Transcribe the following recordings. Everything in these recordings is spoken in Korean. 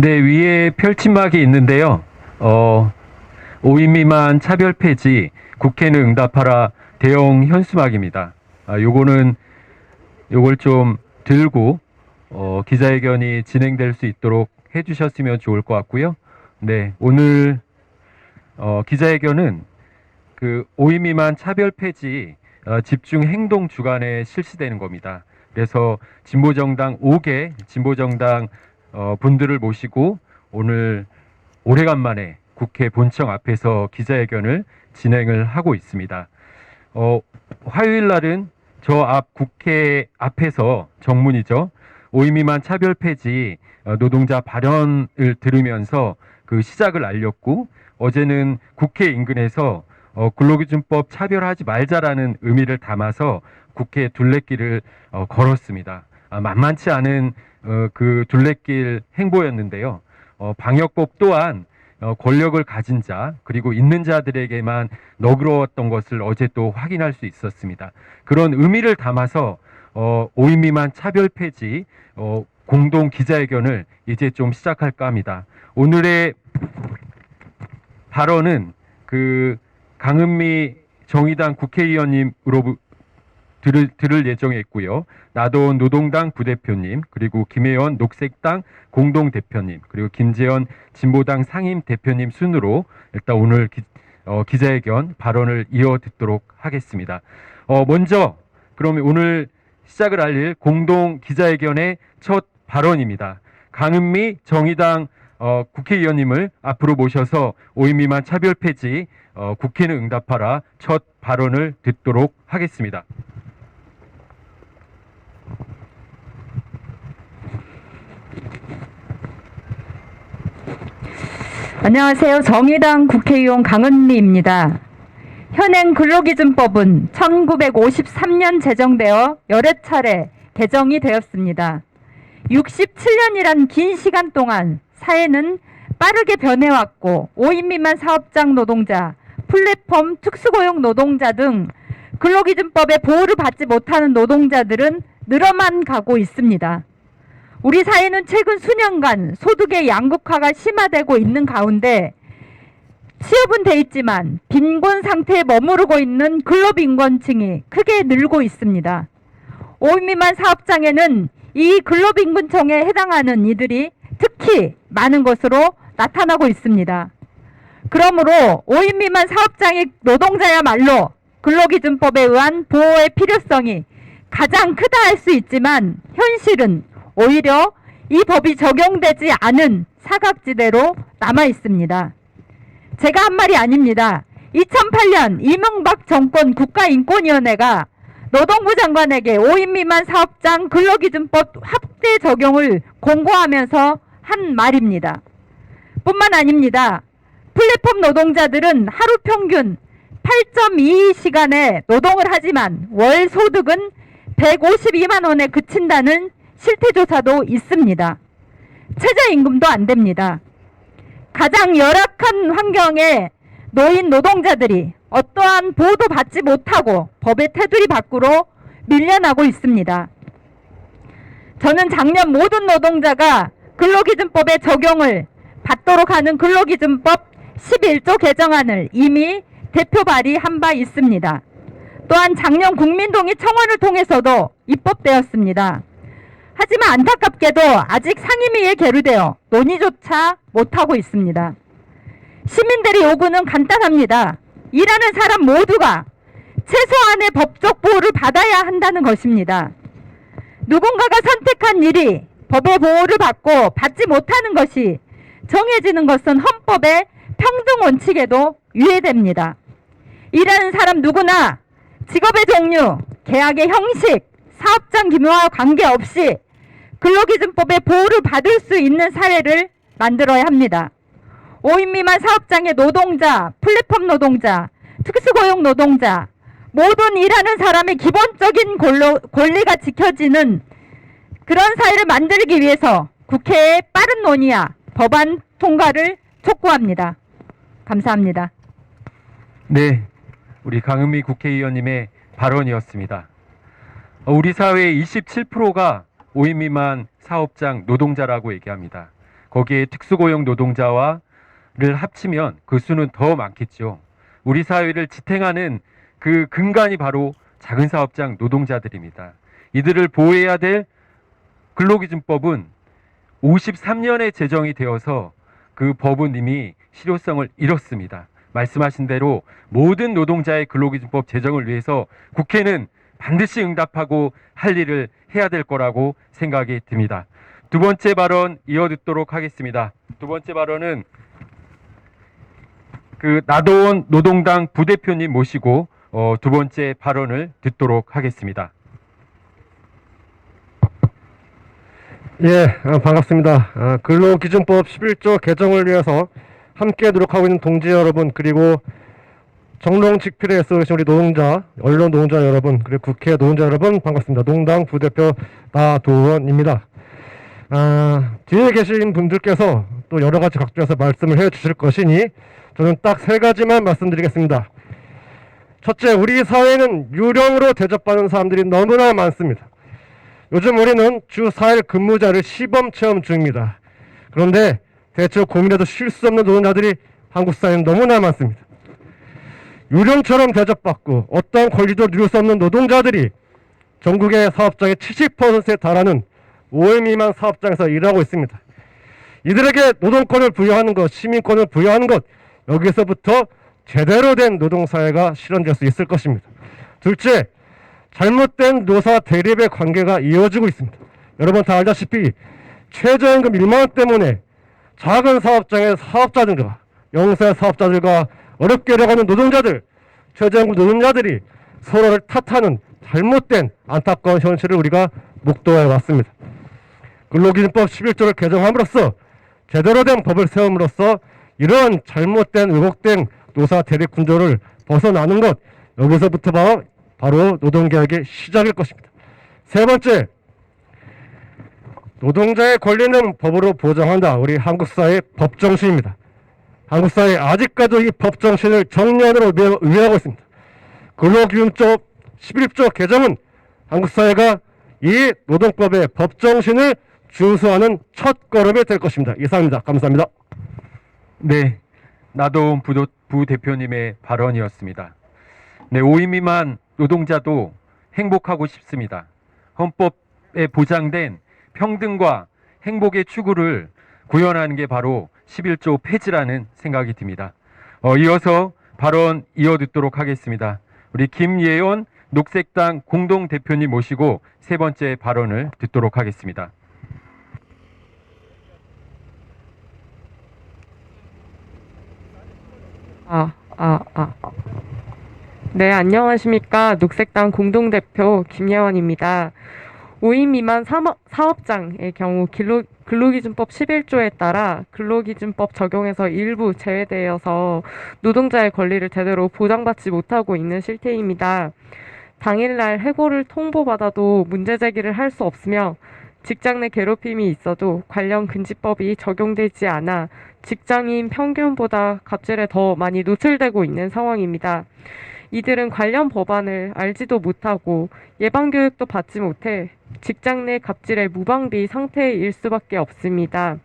네, 위에 펼침막이 있는데요. 어, 5인 미만 차별 폐지, 국회는 응답하라 대형 현수막입니다. 아, 요거는 요걸 좀 들고 어, 기자회견이 진행될 수 있도록 해주셨으면 좋을 것 같고요. 네, 오늘 어, 기자회견은 그 5인 미만 차별 폐지 어, 집중 행동 주간에 실시되는 겁니다. 그래서 진보정당 5개 진보정당 어, 분들을 모시고 오늘 오래간만에 국회 본청 앞에서 기자회견을 진행을 하고 있습니다. 어, 화요일 날은 저 앞 국회 앞에서 정문이죠. 5인 미만 차별 폐지 어, 노동자 발언을 들으면서 그 시작을 알렸고 어제는 국회 인근에서 어, 근로기준법 차별하지 말자라는 의미를 담아서 국회 둘레길을 어, 걸었습니다. 아, 만만치 않은 어, 그 둘레길 행보였는데요. 어, 방역법 또한 어, 권력을 가진 자 그리고 있는 자들에게만 너그러웠던 것을 어제 또 확인할 수 있었습니다. 그런 의미를 담아서 어, 5인 미만 차별 폐지 어, 공동 기자회견을 이제 좀 시작할까 합니다. 오늘의 발언은 그 강은미 정의당 국회의원님으로 들을, 들을 예정에 있고요. 나도원 노동당 부대표님, 그리고 김혜원 녹색당 공동대표님, 그리고 김재현 진보당 상임 대표님 순으로 일단 오늘 기, 어, 기자회견 발언을 이어 듣도록 하겠습니다. 어, 먼저 그러면 오늘 시작을 알릴 공동 기자회견의 첫 발언입니다. 강은미 정의당 어, 국회의원님을 앞으로 모셔서 5인 미만 차별 폐지 어, 국회는 응답하라 첫 발언을 듣도록 하겠습니다. 안녕하세요. 정의당 국회의원 강은미입니다. 현행 근로기준법은 1953년 제정되어 여러 차례 개정이 되었습니다. 67년이란 긴 시간 동안 사회는 빠르게 변해왔고 5인 미만 사업장 노동자, 플랫폼 특수고용 노동자 등 근로기준법의 보호를 받지 못하는 노동자들은 늘어만 가고 있습니다. 우리 사회는 최근 수년간 소득의 양극화가 심화되고 있는 가운데 취업은 돼 있지만 빈곤 상태에 머무르고 있는 근로빈곤층이 크게 늘고 있습니다. 5인 미만 사업장에는 이 근로빈곤층에 해당하는 이들이 특히 많은 것으로 나타나고 있습니다. 그러므로 5인 미만 사업장의 노동자야말로 근로기준법에 의한 보호의 필요성이 가장 크다 할 수 있지만 현실은 오히려 이 법이 적용되지 않은 사각지대로 남아 있습니다. 제가 한 말이 아닙니다. 2008년 이명박 정권 국가인권위원회가 노동부 장관에게 5인 미만 사업장 근로기준법 확대 적용을 공고하면서 한 말입니다. 뿐만 아닙니다. 플랫폼 노동자들은 하루 평균 8.2시간의 노동을 하지만 월 소득은 152만 원에 그친다는 실태조사도 있습니다. 최저임금도 안 됩니다. 가장 열악한 환경에 노인 노동자들이 어떠한 보호도 받지 못하고 법의 테두리 밖으로 밀려나고 있습니다. 저는 작년 모든 노동자가 근로기준법의 적용을 받도록 하는 근로기준법 11조 개정안을 이미 대표 발의한 바 있습니다. 또한 작년 국민동의 청원을 통해서도 입법되었습니다. 하지만 안타깝게도 아직 상임위에 계류되어 논의조차 못하고 있습니다. 시민들의 요구는 간단합니다. 일하는 사람 모두가 최소한의 법적 보호를 받아야 한다는 것입니다. 누군가가 선택한 일이 법의 보호를 받고 받지 못하는 것이 정해지는 것은 헌법의 평등 원칙에도 유해됩니다. 일하는 사람 누구나 직업의 종류, 계약의 형식, 사업장 규모와 관계없이 근로기준법의 보호를 받을 수 있는 사회를 만들어야 합니다. 5인 미만 사업장의 노동자, 플랫폼 노동자, 특수고용 노동자, 모든 일하는 사람의 기본적인 권로, 권리가 지켜지는 그런 사회를 만들기 위해서 국회의 빠른 논의와 법안 통과를 촉구합니다. 감사합니다. 네, 우리 강은미 국회의원님의 발언이었습니다. 어, 우리 사회의 27%가 5인 미만 사업장 노동자라고 얘기합니다. 거기에 특수고용 노동자와를 합치면 그 수는 더 많겠죠. 우리 사회를 지탱하는 그 근간이 바로 작은 사업장 노동자들입니다. 이들을 보호해야 될 근로기준법은 53년에 제정이 되어서 그 법은 이미 실효성을 잃었습니다. 말씀하신 대로 모든 노동자의 근로기준법 제정을 위해서 국회는 반드시 응답하고 할 일을 해야 될 거라고 생각이 듭니다. 두 번째 발언 이어 듣도록 하겠습니다. 두 번째 발언은 그 나도원 노동당 부대표님 모시고 어, 두 번째 발언을 듣도록 하겠습니다. 예, 아, 반갑습니다. 아, 근로기준법 11조 개정을 위해서 함께 노력하고 있는 동지 여러분, 그리고 정롱 직필에 애써주신 우리 노동자, 언론 노동자 여러분, 그리고 국회 노동자 여러분, 반갑습니다. 농당 부대표 나도원입니다. 아, 뒤에 계신 분들께서 또 여러 가지 각도에서 말씀을 해 주실 것이니 저는 딱 세 가지만 말씀드리겠습니다. 첫째, 우리 사회는 유령으로 대접받는 사람들이 너무나 많습니다. 요즘 우리는 주 4일 근무자를 시범 체험 중입니다. 그런데 대체 고민해도 쉴 수 없는 노동자들이 한국 사회는 너무나 많습니다. 유령처럼 대접받고 어떠한 권리도 누릴 수 없는 노동자들이 전국의 사업장의 70%에 달하는 5일 미만 사업장에서 일하고 있습니다. 이들에게 노동권을 부여하는 것, 시민권을 부여하는 것, 여기서부터 제대로 된 노동사회가 실현될 수 있을 것입니다. 둘째, 잘못된 노사 대립의 관계가 이어지고 있습니다. 여러분 다 알다시피 최저임금 1만 원 때문에 작은 사업장의 사업자들과 영세 사업자들과 어렵게 일하는 노동자들, 최저임금 노동자들이 서로를 탓하는 잘못된 안타까운 현실을 우리가 목도해 왔습니다. 근로기준법 11조를 개정함으로써 제대로 된 법을 세움으로써 이러한 잘못된 왜곡된 노사 대립 군조를 벗어나는 것 여기서부터 바로 바로 노동개혁의 시작일 것입니다. 세 번째, 노동자의 권리는 법으로 보장한다. 우리 한국 사회의 법정신입니다. 한국 사회 아직까지 이 법정신을 위해- 위하고 있습니다. 근로기준법 11조 개정은 한국 사회가 이 노동법의 법정신을 준수하는 첫 걸음이 될 것입니다. 이상입니다. 감사합니다. 네, 나도원 부도, 부대표님의 발언이었습니다. 네, 5인 미만 노동자도 행복하고 싶습니다. 헌법에 보장된 평등과 행복의 추구를 구현하는 게 바로 11조 폐지라는 생각이 듭니다. 어, 이어서 발언 이어 듣도록 하겠습니다. 우리 김예원 녹색당 공동 대표님 모시고 세 번째 발언을 듣도록 하겠습니다. 아, 아, 아. 네, 안녕하십니까. 녹색당 공동대표 김예원입니다. 5인 미만 사업, 사업장의 경우 근로, 근로기준법 11조에 따라 근로기준법 적용에서 일부 제외되어서 노동자의 권리를 제대로 보장받지 못하고 있는 실태입니다. 당일날 해고를 통보받아도 문제 제기를 할 수 없으며 직장 내 괴롭힘이 있어도 관련 금지법이 적용되지 않아 직장인 평균보다 갑질에 더 많이 노출되고 있는 상황입니다. 이들은 관련 법안을 알지도 못하고 예방 교육도 받지 못해 직장 내 갑질의 무방비 상태일 수밖에 없습니다.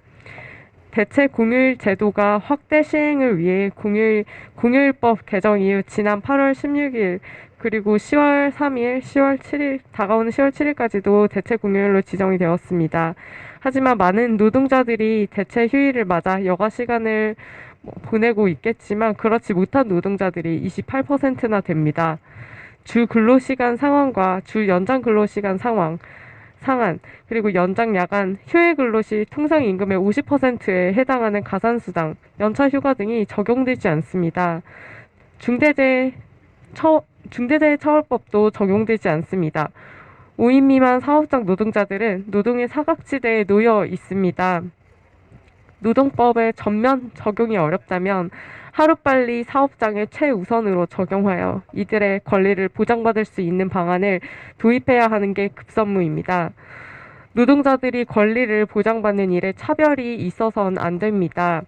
대체 공휴일 제도가 확대 시행을 위해 공휴일, 공휴일법 개정 이후 지난 8월 16일 그리고 10월 3일, 10월 7일, 다가오는 10월 7일까지도 대체 공휴일로 지정이 되었습니다. 하지만 많은 노동자들이 대체 휴일을 맞아 여가 시간을 뭐 보내고 있겠지만 그렇지 못한 노동자들이 28%나 됩니다. 주 근로시간 상황과 주 연장 근로시간 상황, 상한, 그리고 연장 야간 휴일 근로 시 통상 임금의 50%에 해당하는 가산수당, 연차 휴가 등이 적용되지 않습니다. 중대재해 처, 중대재해 처벌법도 적용되지 않습니다. 5인 미만 사업장 노동자들은 노동의 사각지대에 놓여 있습니다. 노동법의 전면 적용이 어렵다면 하루빨리 사업장에 최우선으로 적용하여 이들의 권리를 보장받을 수 있는 방안을 도입해야 하는 게 급선무입니다. 노동자들이 권리를 보장받는 일에 차별이 있어서는 안 됩니다.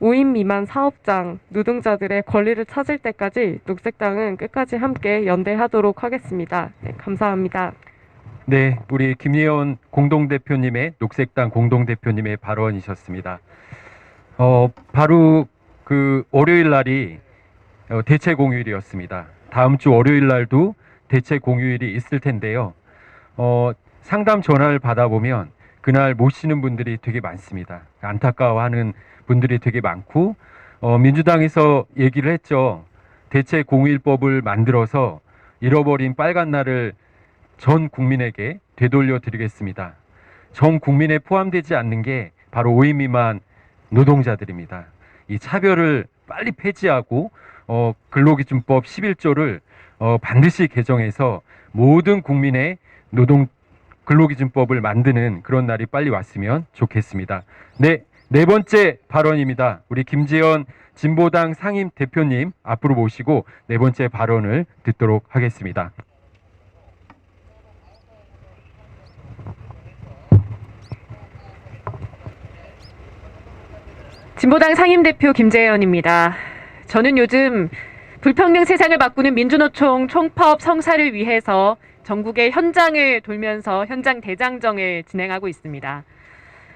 5인 미만 사업장 노동자들의 권리를 찾을 때까지 녹색당은 끝까지 함께 연대하도록 하겠습니다. 네, 감사합니다. 네, 우리 김예원 공동대표님의 녹색당 공동대표님의 발언이셨습니다. 어, 바로 그 월요일 날이 어, 대체 공휴일이었습니다. 다음 주 월요일 날도 대체 공휴일이 있을 텐데요. 어, 상담 전화를 받아보면 그날 못 쉬는 분들이 되게 많습니다. 안타까워하는 분들이 되게 많고 어, 민주당에서 얘기를 했죠. 대체 공휴일법을 만들어서 잃어버린 빨간 날을 전 국민에게 되돌려 드리겠습니다. 전 국민에 포함되지 않는 게 바로 5인 미만 노동자들입니다. 이 차별을 빨리 폐지하고 어, 근로기준법 11조를 어, 반드시 개정해서 모든 국민의 노동 근로기준법을 만드는 그런 날이 빨리 왔으면 좋겠습니다. 네, 네 번째 발언입니다. 우리 김재현 진보당 상임 대표님 앞으로 모시고 네 번째 발언을 듣도록 하겠습니다. 진보당 상임대표 김재현입니다. 저는 요즘 불평등 세상을 바꾸는 민주노총 총파업 성사를 위해서 전국의 현장을 돌면서 현장 대장정을 진행하고 있습니다.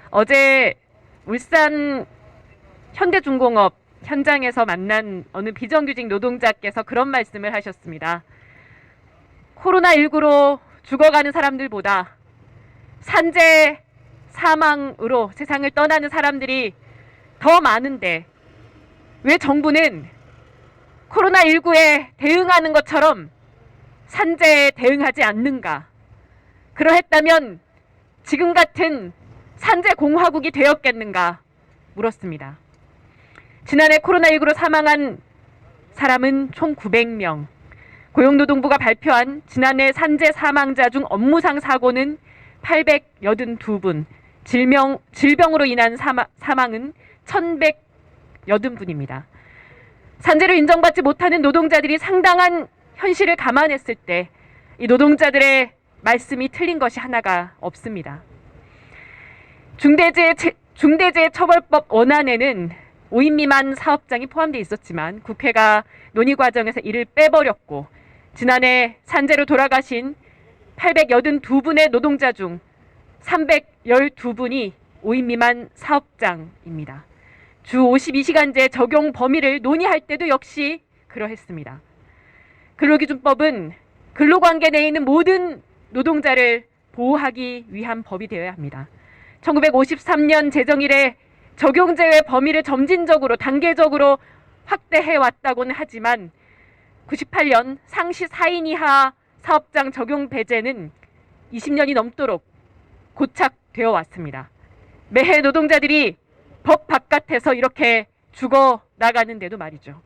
어제 울산 현대중공업 현장에서 만난 어느 비정규직 노동자께서 그런 말씀을 하셨습니다. 코로나19로 죽어가는 사람들보다 산재 사망으로 세상을 떠나는 사람들이 더 많은데 왜 정부는 코로나19에 대응하는 것처럼 산재에 대응하지 않는가? 그러했다면 지금 같은 산재 공화국이 되었겠는가? 물었습니다. 지난해 코로나19로 사망한 사람은 총 900명. 고용노동부가 발표한 지난해 산재 사망자 중 업무상 사고는 882분, 질병, 질병으로 인한 사망, 사망은 1180분입니다. 산재로 인정받지 못하는 노동자들이 상당한 현실을 감안했을 때 이 노동자들의 말씀이 틀린 것이 하나가 없습니다. 중대재해, 중대재해처벌법 원안에는 5인 미만 사업장이 포함되어 있었지만 국회가 논의 과정에서 이를 빼버렸고 지난해 산재로 돌아가신 882분의 노동자 중 312분이 5인 미만 사업장입니다. 주 52시간제 적용 범위를 논의할 때도 역시 그러했습니다. 근로기준법은 근로관계 내에 있는 모든 노동자를 보호하기 위한 법이 되어야 합니다. 1953년 제정 이래 적용 제외 범위를 점진적으로 단계적으로 확대해 왔다고는 하지만 98년 상시 4인 이하 사업장 적용 배제는 20년이 넘도록 고착되어 왔습니다. 매해 노동자들이 법 바깥에서 이렇게 죽어 나가는데도 말이죠.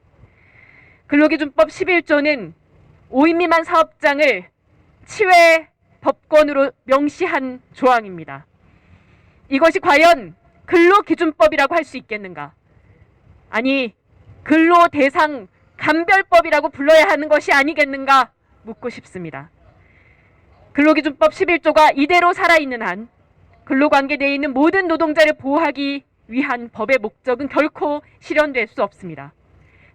근로기준법 11조는 5인 미만 사업장을 치외 법권으로 명시한 조항입니다. 이것이 과연 근로기준법이라고 할 수 있겠는가? 아니, 근로대상 감별법이라고 불러야 하는 것이 아니겠는가? 묻고 싶습니다. 근로기준법 11조가 이대로 살아있는 한 근로관계 내에 있는 모든 노동자를 보호하기 위한 법의 목적은 결코 실현될 수 없습니다.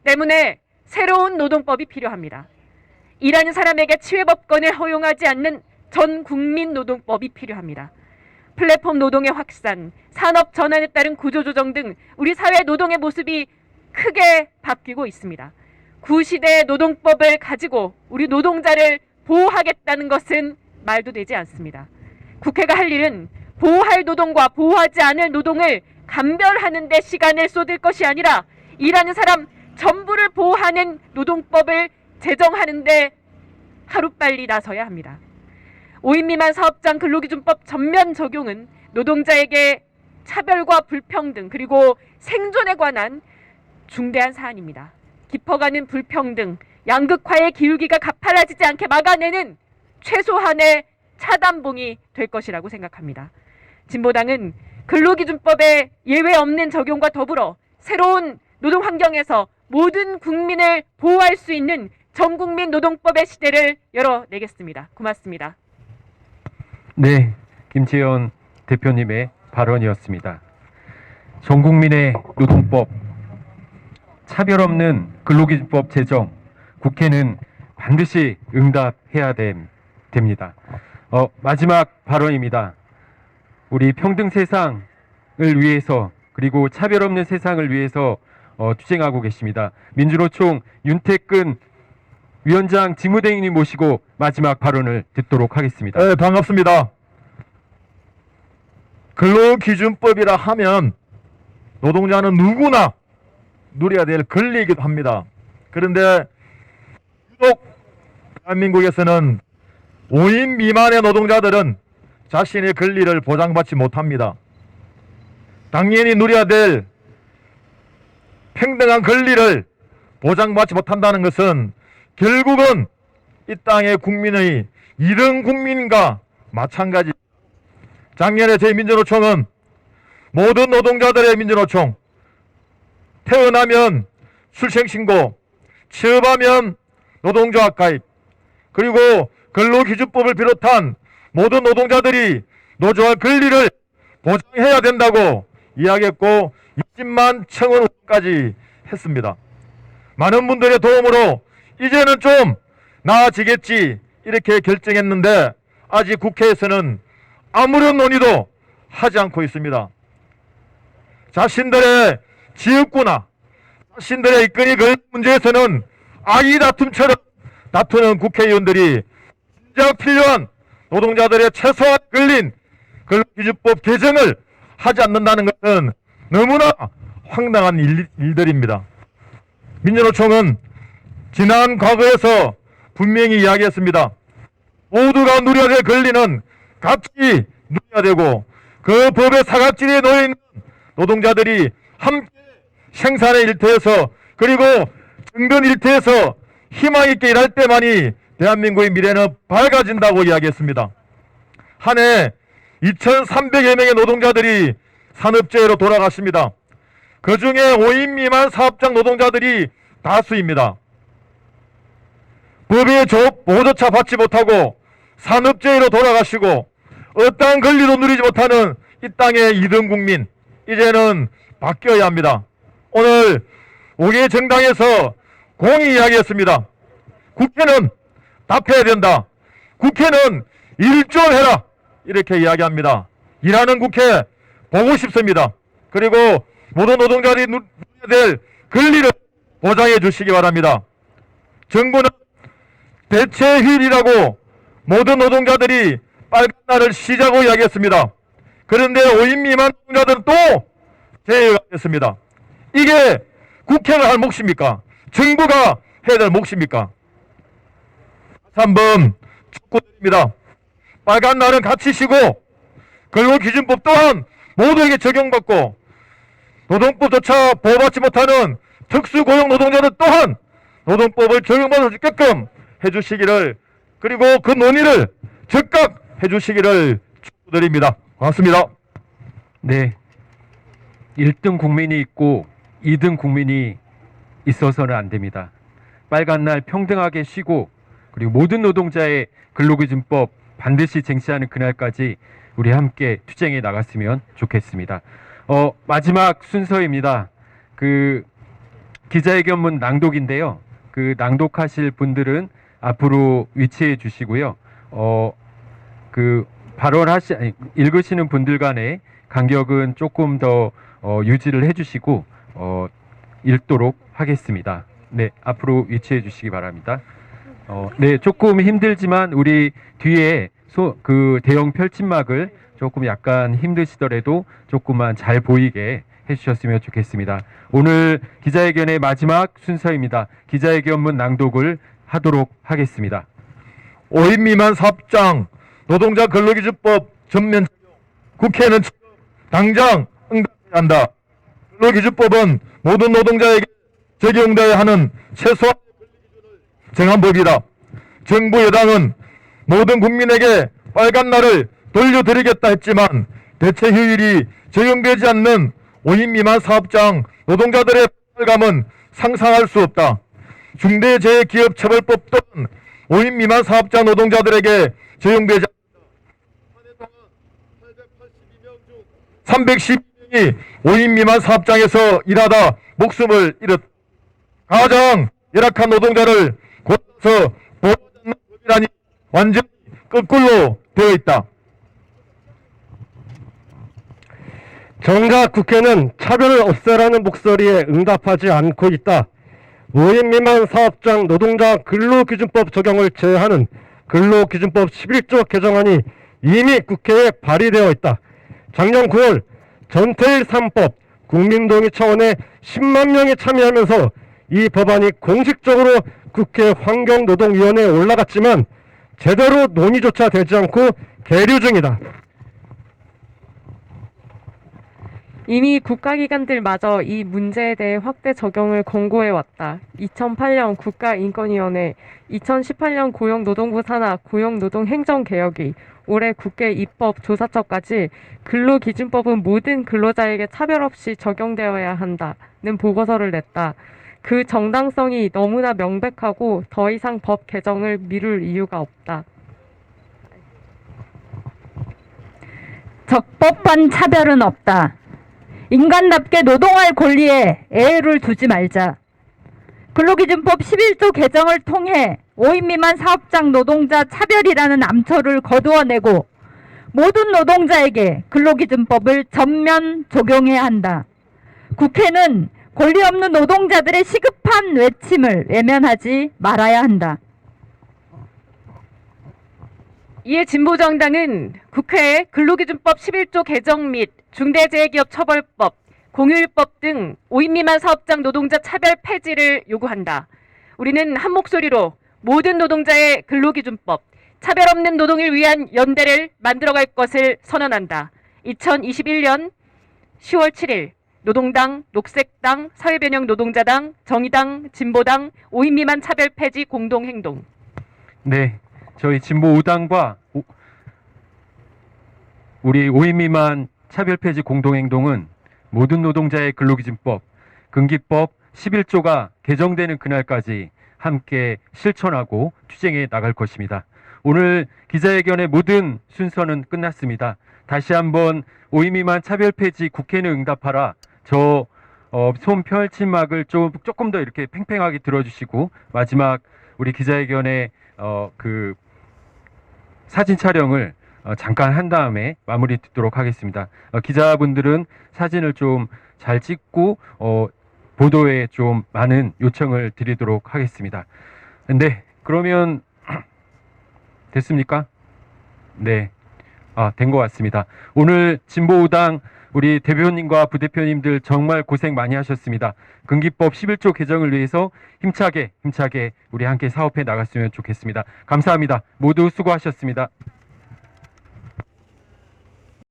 때문에 새로운 노동법이 필요합니다. 일하는 사람에게 치외법권을 허용하지 않는 전 국민 노동법이 필요합니다. 플랫폼 노동의 확산, 산업 전환에 따른 구조조정 등 우리 사회 노동의 모습이 크게 바뀌고 있습니다. 구시대 노동법을 가지고 우리 노동자를 보호하겠다는 것은 말도 되지 않습니다. 국회가 할 일은 보호할 노동과 보호하지 않을 노동을 감별하는 데 시간을 쏟을 것이 아니라 일하는 사람 전부를 보호하는 노동법을 제정하는 데 하루빨리 나서야 합니다. 5인 미만 사업장 근로기준법 전면 적용은 노동자에게 차별과 불평등 그리고 생존에 관한 중대한 사안입니다. 깊어가는 불평등, 양극화의 기울기가 가팔라지지 않게 막아내는 최소한의 차단봉이 될 것이라고 생각합니다. 진보당은 근로기준법의 예외 없는 적용과 더불어 새로운 노동 환경에서 모든 국민을 보호할 수 있는 전국민 노동법의 시대를 열어내겠습니다. 고맙습니다. 네, 김재현 대표님의 발언이었습니다. 전 국민의 노동법, 차별 없는 근로기준법 제정, 국회는 반드시 응답해야 됨- 됩니다. 어, 마지막 발언입니다. 우리 평등 세상을 위해서 그리고 차별 없는 세상을 위해서 어, 투쟁하고 계십니다. 민주노총 윤태근 위원장 직무대행님 모시고 마지막 발언을 듣도록 하겠습니다. 네, 반갑습니다. 근로기준법이라 하면 노동자는 누구나 누려야 될 권리이기도 합니다. 그런데 유독 대한민국에서는 5인 미만의 노동자들은 자신의 권리를 보장받지 못합니다. 당연히 누려야 될 평등한 권리를 보장받지 못한다는 것은 결국은 이 땅의 국민의 이등 국민과 마찬가지. 작년에 저희 민주노총은 모든 노동자들의 민주노총, 태어나면 출생신고, 취업하면 노동조합 가입, 그리고 근로기준법을 비롯한 모든 노동자들이 노조할 권리를 보장해야 된다고 이야기했고 20만 청원 까지 했습니다. 많은 분들의 도움으로 이제는 좀 나아지겠지 이렇게 결정했는데 아직 국회에서는 아무런 논의도 하지 않고 있습니다. 자신들의 지역구나 자신들의 이권이 걸린 문제에서는 아이 다툼처럼 다투는 국회의원들이 진작 필요한 노동자들의 최소한 걸린 근로기준법 개정을 하지 않는다는 것은 너무나 황당한 일, 일들입니다. 민주노총은 지난 과거에서 분명히 이야기했습니다. 모두가 누려야 될 권리는 같이 누려야 되고 그 법의 사각지대에 있는 노동자들이 함께 생산의 일터에서 그리고 정든 일터에서 희망 있게 일할 때만이 대한민국의 미래는 밝아진다고 이야기했습니다. 한 해 2,300여 명의 노동자들이 산업재해로 돌아갔습니다. 그 중에 5인 미만 사업장 노동자들이 다수입니다. 법의 조, 보조차 받지 못하고 산업재해로 돌아가시고 어떠한 권리도 누리지 못하는 이 땅의 이등 국민 이제는 바뀌어야 합니다. 오늘 5개 정당에서 공히 이야기했습니다. 국회는 답해야 된다. 국회는 일 좀 해라. 이렇게 이야기합니다. 일하는 국회 보고 싶습니다. 그리고 모든 노동자들이 누려야 될 권리를 보장해 주시기 바랍니다. 정부는 대체 휴일이라고 모든 노동자들이 빨간 날을 쉬자고 이야기했습니다. 그런데 5인 미만 노동자들은 또 제외가 됐습니다. 이게 국회가 할 몫입니까? 정부가 해야 될 몫입니까? 다시 한번 촉구드립니다. 빨간 날은 같이 쉬고 근로 기준법 또한 모두에게 적용받고 노동법조차 보호받지 못하는 특수고용 노동자들 또한 노동법을 적용받을 수 있게끔 해주시기를 그리고 그 논의를 즉각 해주시기를 축구드립니다. 고맙습니다. 네. 1등 국민이 있고 2등 국민이 있어서는 안 됩니다. 빨간 날 평등하게 쉬고 그리고 모든 노동자의 근로기준법 반드시 쟁취하는 그날까지 우리 함께 투쟁해 나갔으면 좋겠습니다. 어, 마지막 순서입니다. 그 기자회견문 낭독인데요. 그 낭독하실 분들은 앞으로 위치해 주시고요. 어, 그 발언하시 아니, 읽으시는 분들 간의 간격은 조금 더 어, 유지를 해주시고 어, 읽도록 하겠습니다. 네, 앞으로 위치해 주시기 바랍니다. 어, 네, 조금 힘들지만 우리 뒤에 소, 그 대형 펼침막을 조금 약간 힘드시더라도 조금만 잘 보이게 해주셨으면 좋겠습니다. 오늘 기자회견의 마지막 순서입니다. 기자회견문 낭독을 하도록 하겠습니다. 5인 미만 사업장 노동자 근로기준법 전면. 국회는 당장 응답해야 한다. 근로기준법은 모든 노동자에게 적용되어야 하는 최소한 정한 법이다. 정부 여당은 모든 국민에게 빨간 날을 돌려드리겠다 했지만 대체 휴일이 적용되지 않는 5인 미만 사업장 노동자들의 빨감은 상상할 수 없다. 중대재해기업처벌법 또한 5인 미만 사업자 노동자들에게 적용되지 않는다. 312명이 5인 미만 사업장에서 일하다 목숨을 잃었다. 가장 열악한 노동자를 골라서 보호하는 법이라니 완전히 거꾸로 되어 있다. 정작 국회는 차별을 없애라는 목소리에 응답하지 않고 있다. 5인 미만 사업장 노동자 근로기준법 적용을 제외하는 근로기준법 11조 개정안이 이미 국회에 발의되어 있다. 작년 9월 전태일 3법 국민동의 차원에 10만 명이 참여하면서 이 법안이 공식적으로 국회 환경노동위원회에 올라갔지만 제대로 논의조차 되지 않고 계류 중이다. 이미 국가기관들마저 이 문제에 대해 확대 적용을 권고해왔다. 2008년 국가인권위원회, 2018년 고용노동부 산하 고용노동행정개혁위, 올해 국회 입법 조사처까지 근로기준법은 모든 근로자에게 차별 없이 적용되어야 한다는 보고서를 냈다. 그 정당성이 너무나 명백하고 더 이상 법 개정을 미룰 이유가 없다. 적법한 차별은 없다. 인간답게 노동할 권리에 애를 두지 말자. 근로기준법 11조 개정을 통해 5인 미만 사업장 노동자 차별이라는 암초를 거두어내고 모든 노동자에게 근로기준법을 전면 적용해야 한다. 국회는 권리 없는 노동자들의 시급한 외침을 외면하지 말아야 한다. 이에 진보정당은 국회에 근로기준법 11조 개정 및 중대재해기업처벌법, 공휴일법 등 5인 미만 사업장 노동자 차별 폐지를 요구한다. 우리는 한 목소리로 모든 노동자의 근로기준법, 차별 없는 노동을 위한 연대를 만들어갈 것을 선언한다. 2021년 10월 7일 노동당, 녹색당, 사회변형 노동자당, 정의당, 진보당 5인 미만 차별 폐지 공동행동. 네, 저희 진보 5당과 우리 5인 미만 차별 폐지 공동행동은 모든 노동자의 근로기준법, 근기법 11조가 개정되는 그날까지 함께 실천하고 투쟁해 나갈 것입니다. 오늘 기자회견의 모든 순서는 끝났습니다. 다시 한번 5인 미만 차별 폐지 국회는 응답하라. 저 어, 손 펼친 막을 좀 조금 더 이렇게 팽팽하게 들어주시고 마지막 우리 기자회견의 어, 그 사진 촬영을 어, 잠깐 한 다음에 마무리 듣도록 하겠습니다. 어, 기자분들은 사진을 좀 잘 찍고 어, 보도에 좀 많은 요청을 드리도록 하겠습니다. 네, 그러면 됐습니까? 네, 아, 된 것 같습니다. 오늘 진보우당 우리 대표님과 부대표님들 정말 고생 많이 하셨습니다. 근기법 11조 개정을 위해서 힘차게 힘차게 우리 함께 사업해 나갔으면 좋겠습니다. 감사합니다. 모두 수고하셨습니다.